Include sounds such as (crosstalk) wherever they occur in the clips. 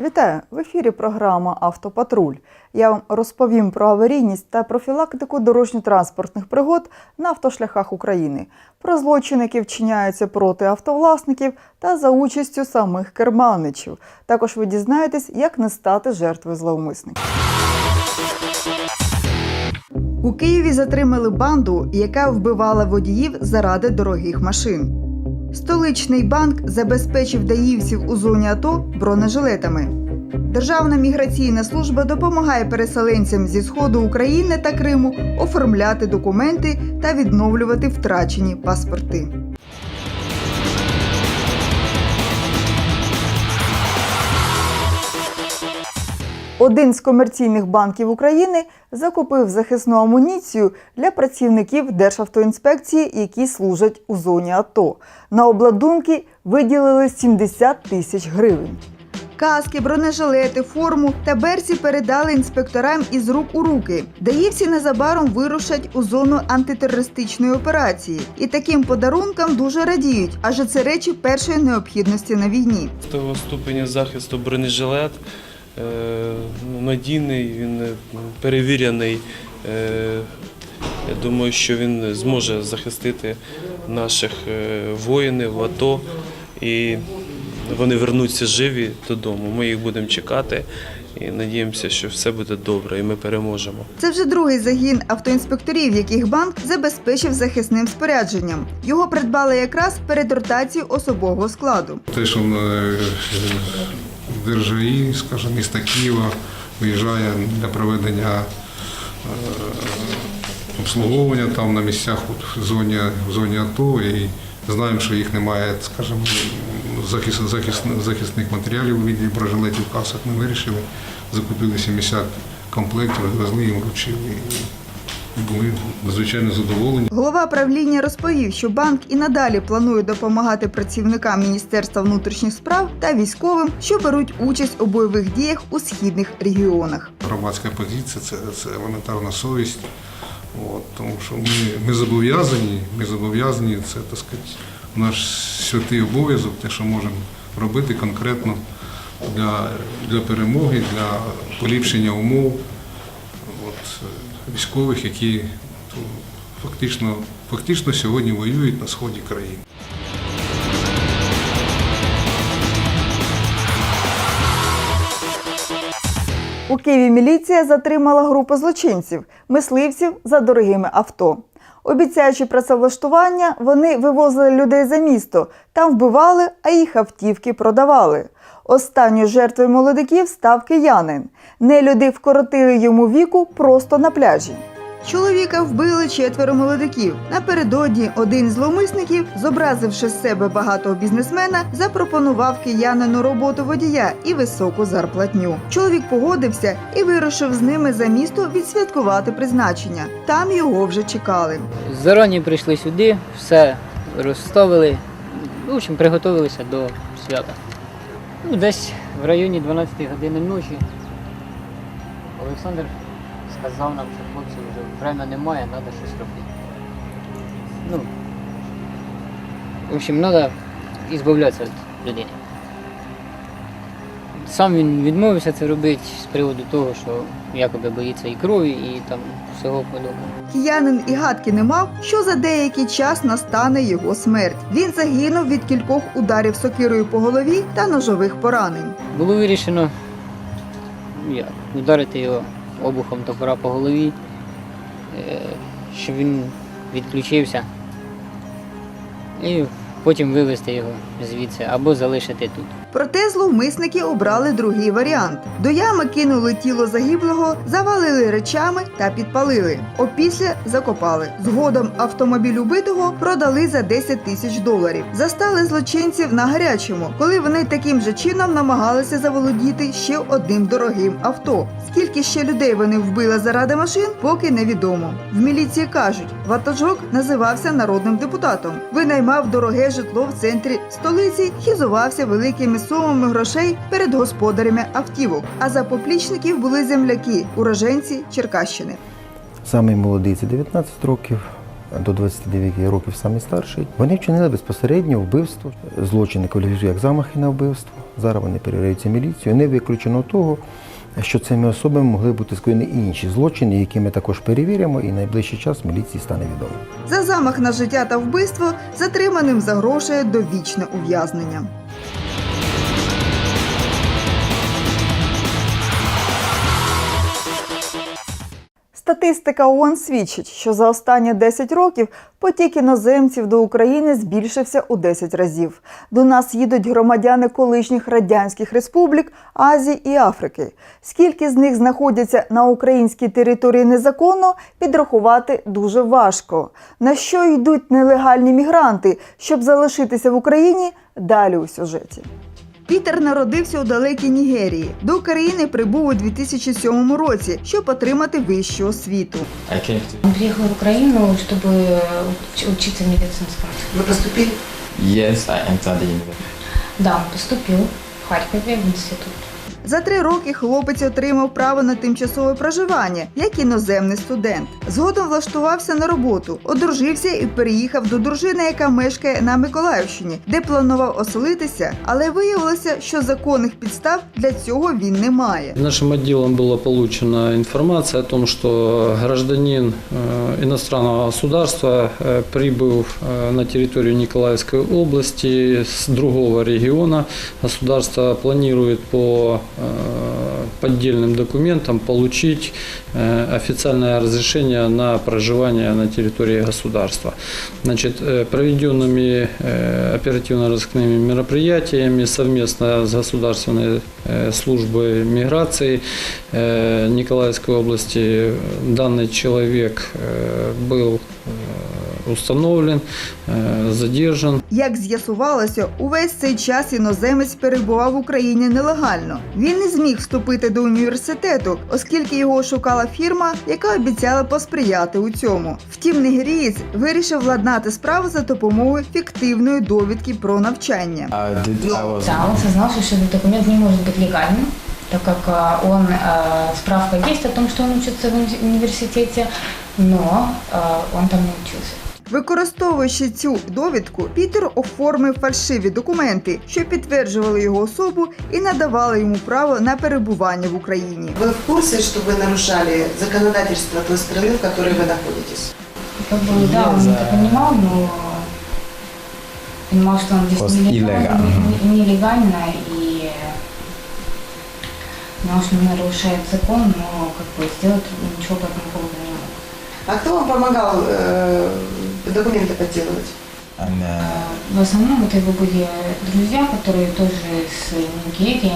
Вітаю! В ефірі програма Автопатруль. Я вам розповім про аварійність та профілактику дорожньо-транспортних пригод на автошляхах України, про злочини, які вчиняються проти автовласників та за участю самих керманичів. Також ви дізнаєтесь, як не стати жертвою зловмисників. У Києві затримали банду, яка вбивала водіїв заради дорогих машин. Столичний банк забезпечив даївців у зоні АТО бронежилетами. Державна міграційна служба допомагає переселенцям зі сходу України та Криму оформляти документи та відновлювати втрачені паспорти. Один з комерційних банків України закупив захисну амуніцію для працівників Державтоінспекції, які служать у зоні АТО. На обладунки виділили 70 тисяч гривень. Каски, бронежилети, форму та берці передали інспекторам із рук у руки. Даївці незабаром вирушать у зону антитерористичної операції. І таким подарункам дуже радіють, адже це речі першої необхідності на війні. Того ступеня захисту бронежилет надійний, він е, перевірений. Е, Я думаю, що він зможе захистити наших е, воїнів в АТО і вони вернуться живі додому. Ми їх будемо чекати і надіємося, що все буде добре і ми переможемо. Це вже другий загін автоінспекторів, яких банк забезпечив захисним спорядженням. Його придбали якраз перед ротацією особового складу. Те, що ДРЖІ, скажімо, міста Києва виїжджає для проведення е, обслуговування там на місцях в зоні, в зоні АТО і знаємо, що їх немає, скажімо, захист, захист, захисних матеріалів у віді бронежилетів, касок. Ми вирішили, закупили 70 комплектів, відвезли їм, вручили були надзвичайно задоволені. Голова правління розповів, що банк і надалі планує допомагати працівникам Міністерства внутрішніх справ та військовим, що беруть участь у бойових діях у східних регіонах. громадська позиція, це, це елементарна совість. От, тому що ми, ми зобов'язані, ми зобов'язані, це так сказати, наш святий обов'язок, те, що можемо робити конкретно для, для перемоги, для поліпшення умов от, військових, які фактично, фактично сьогодні воюють на сході країни. У Києві міліція затримала групу злочинців, мисливців за дорогими авто. Обіцяючи працевлаштування, вони вивозили людей за місто, там вбивали, а їх автівки продавали. Останньою жертвою молодиків став киянин. Нелюди вкоротили йому віку просто на пляжі. Чоловіка вбили четверо молодиків. Напередодні один з зловмисників, зобразивши з себе багатого бізнесмена, запропонував киянину роботу водія і високу зарплатню. Чоловік погодився і вирушив з ними за місто відсвяткувати призначення. Там його вже чекали. Зарані прийшли сюди, все розставили. В общем, приготувалися до свята. Ну, десь в районі 12 години ночі Олександр сказав нам, що хлопці вже время немає, треба щось робити. Ну, в общем, треба ізбавлятися від людини. Сам він відмовився це робити з приводу того, що якоби боїться і крові, і там всього подобного. Киянин і гадки не мав, що за деякий час настане його смерть. Він загинув від кількох ударів сокирою по голові та ножових поранень. Було вирішено ну, як, ударити його обухом топора по голові, е, щоб він відключився. І потім вивезти його звідси або залишити тут. Проте зловмисники обрали другий варіант. До ями кинули тіло загиблого, завалили речами та підпалили. Опісля закопали. Згодом автомобіль убитого продали за 10 тисяч доларів. Застали злочинців на гарячому, коли вони таким же чином намагалися заволодіти ще одним дорогим авто. Скільки ще людей вони вбили заради машин, поки невідомо. В міліції кажуть, ватажок називався народним депутатом, винаймав дороге житло в центрі столиці, хізувався великими сумами грошей перед господарями автівок. А за поплічників були земляки, уроженці Черкащини. Самий молодий це 19 років, до 29 років самий старший. Вони вчинили безпосередньо вбивство. Злочини кваліфікують як замахи на вбивство. Зараз вони перевіряються міліцією. Не виключено того, що цими особами могли бути скоєні і інші злочини, які ми також перевіримо, і найближчий час міліції стане відомо. За замах на життя та вбивство затриманим загрожує довічне ув'язнення. Статистика ООН свідчить, що за останні 10 років потік іноземців до України збільшився у 10 разів. До нас їдуть громадяни колишніх радянських республік Азії і Африки. Скільки з них знаходяться на українській території незаконно, підрахувати дуже важко. На що йдуть нелегальні мігранти, щоб залишитися в Україні? Далі у сюжеті. Пітер народився у далекій Нігерії. До України прибув у 2007 році, щоб отримати вищу освіту. Он приехал в Україну, щоб уч- учиться Ви Вы поступили? yes, I entered the university. Да, поступив поступил в Харькове в институт. За три роки хлопець отримав право на тимчасове проживання як іноземний студент. Згодом влаштувався на роботу, одружився і переїхав до дружини, яка мешкає на Миколаївщині, де планував оселитися, але виявилося, що законних підстав для цього він не має. Нашим отделом была получена информация о том, что гражданин э, иностранного государства, э, прибыв э, на территорию Николаевской области с другого региона, государство планирует по э, поддельным документам получить э, официальное разрешение на проживание на территории государства. Значит, э, проведенными э, оперативно-розыскными мероприятиями совместно с Государственной э, службой миграции э, Николаевской области данный человек э, был э, установлен, э, задержан. Як з'ясувалося, увесь цей час іноземець перебував в Україні нелегально. Він не зміг вступити до університету, оскільки його шукала фірма, яка обіцяла посприяти у цьому. Втім, нігерієць вирішив владнати справу за допомогою фіктивної довідки про навчання. I did. I was. Да, он сознался, что этот документ не может быть легальным, так как а, он, а, справка есть о том, что он учится в уни- университете, но а, он там не учился. Використовуючи цю довідку, Пітер оформив фальшиві документи, що підтверджували його особу і надавали йому право на перебування в Україні. Вы в курсе, что вы нарушали законодательство той страны, в которой вы находитесь? Как бы, да, он это понимал, но понимал, что он здесь Просто нелегально, нелегально. не- нелегально и понимал, что он нарушает закон, но как бы сделать ничего по этому поводу не мог. А кто вам помогал э, документы подделывать? And uh, В основном это его были друзья, которые тоже с Нигерии.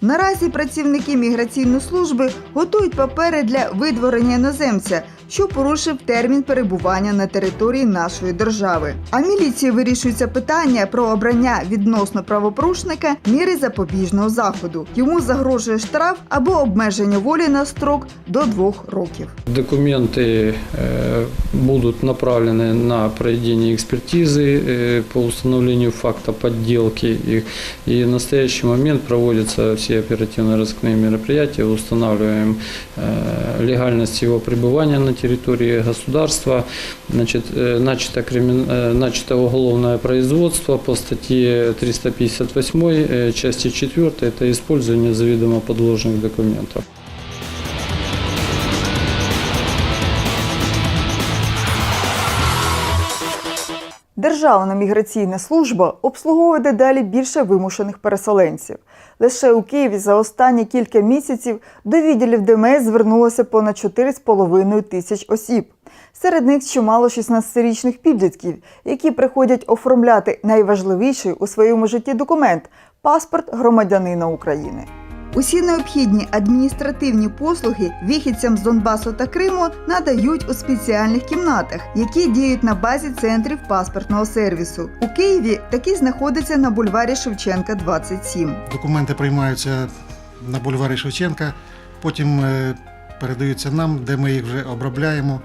Наразі працівники міграційної служби готують папери для видворення іноземця, що порушив термін перебування на території нашої держави. А міліції вирішується питання про обрання відносно правопорушника міри запобіжного заходу. Йому загрожує штраф або обмеження волі на строк до двох років. Документы э, будут направлены на проведение экспертизы э, по установлению факта подделки их. И в настоящий момент проводятся все оперативно-розыскные мероприятия, устанавливаем э, легальность его пребывания на территории государства. Значит, э, начато, кримин- э, начато уголовное производство по статье 358 э, части 4 это использование заведомо подложных документов. Державна міграційна служба обслуговує дедалі більше вимушених переселенців. Лише у Києві за останні кілька місяців до відділів ДМС звернулося понад 4,5 тисяч осіб. Серед них чимало 16-річних підлітків, які приходять оформляти найважливіший у своєму житті документ паспорт громадянина України. Усі необхідні адміністративні послуги вихідцям з Донбасу та Криму надають у спеціальних кімнатах, які діють на базі центрів паспортного сервісу. У Києві такі знаходяться на бульварі Шевченка, 27. Документи приймаються на бульварі Шевченка, потім е, передаються нам, де ми їх вже обробляємо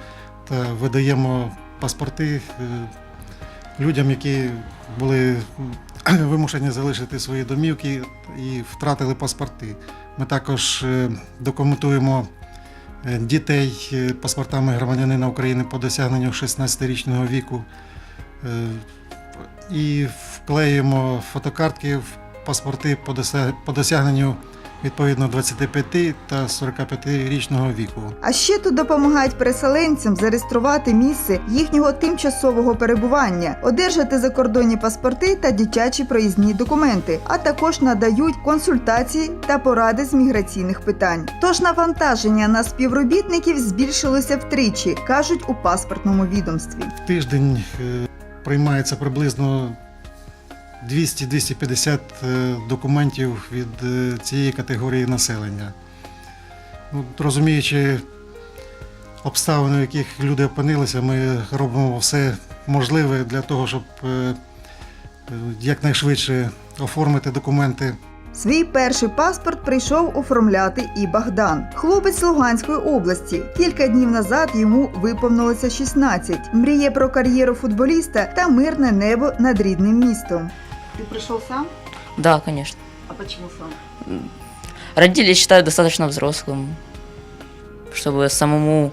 та видаємо паспорти е, людям, які були (clears throat) вимушені залишити свої домівки і втратили паспорти. Ми також е, документуємо е, дітей е, паспортами громадянина України по досягненню 16-річного віку. І вклеюємо фотокартки в паспорти по досягненню відповідно 25 та 45-річного віку. А ще тут допомагають переселенцям зареєструвати місце їхнього тимчасового перебування, одержати закордонні паспорти та дитячі проїзні документи, а також надають консультації та поради з міграційних питань. Тож навантаження на співробітників збільшилося втричі, кажуть у паспортному відомстві. В тиждень е, приймається приблизно 200-250 е, документів від е, цієї категорії населення. Ну, розуміючи обставини, в яких люди опинилися, ми робимо все можливе для того, щоб е, якнайшвидше оформити документи. Свій перший паспорт прийшов оформляти і Богдан. Хлопець Луганської області. Кілька днів назад йому виповнилося 16. Мріє про кар'єру футболіста та мирне небо над рідним містом. Ти прийшов сам? Да, конечно. А чому сам? Родители считают достаточно взрослым, чтобы самому,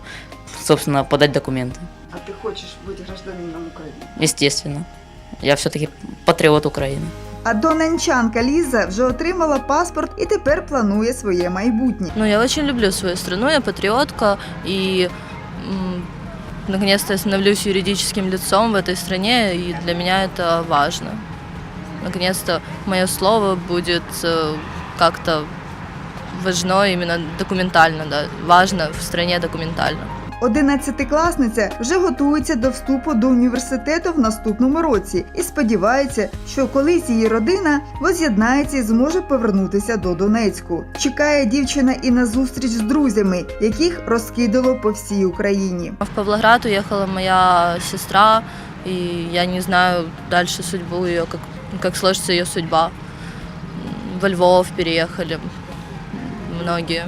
собственно, подать документы. А ти хочеш бути гражданином України? Естественно. Я все-таки патриот Украины. А донечанка Ліза вже отримала паспорт і тепер планує своє майбутнє. Ну, я очень люблю свою страну, я патриотка, и м, наконец-то я становлюсь юридическим лицом в этой стране, и для меня это важно. Наконец-то мое слово будет э, как-то важно именно документально, да, важно в стране документально. Одинадцятикласниця вже готується до вступу до університету в наступному році і сподівається, що колись її родина воз'єднається і зможе повернутися до Донецьку. Чекає дівчина і на зустріч з друзями, яких розкидало по всій Україні. В Павлоград уехала моя сестра, и я не знаю дальше судьбу ее, как, как сложится ее судьба. М, Во Львов переехали многие.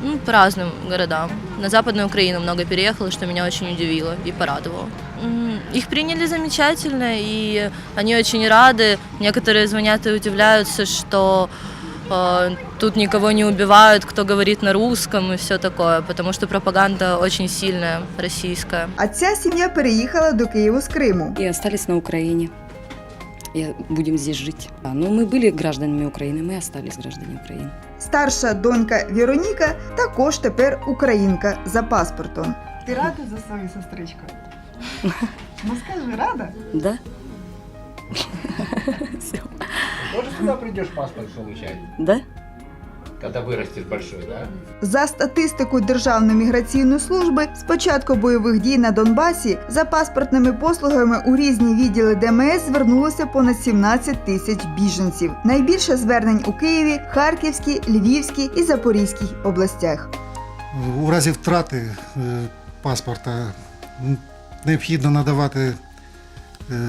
Ну, по разным городам. На Западную Украину много переехало, что меня очень удивило и порадовало. М, Их приняли замечательно, и они очень рады. Некоторые звонят и удивляются, что э, тут никого не убивают, кто говорит на русском и все такое, потому что пропаганда очень сильная, российская. А ця сім'я переїхала до Києва з Криму. и остались на Украине. И будем здесь жить. А, ну, мы были гражданами Украины, мы остались гражданами Украины. Старша донька Вероніка також тепер українка за паспортом. Ти рада за свою сестричку? Ну скажи, рада? Да? Тоже сюда придешь паспорт получать, Да? когда вырастешь большой, да? За статистикою Державної міграційної служби, з початку бойових дій на Донбасі за паспортними послугами у різні відділи ДМС звернулося понад 17 тисяч біженців. Найбільше звернень у Києві, Харківській, Львівській і Запорізькій областях. У разі втрати е, паспорта необхідно надавати е,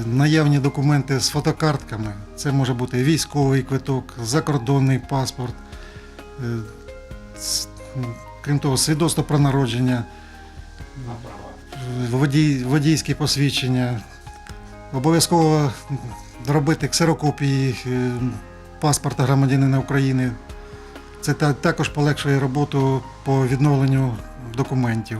наявні документи з фотокартками. Це може бути військовий квиток, закордонний паспорт, крім того, свідоцтво про народження, е, водій, водійські посвідчення. Обов'язково робити ксерокопії е, паспорта громадянина України. Це також полегшує роботу по відновленню документів.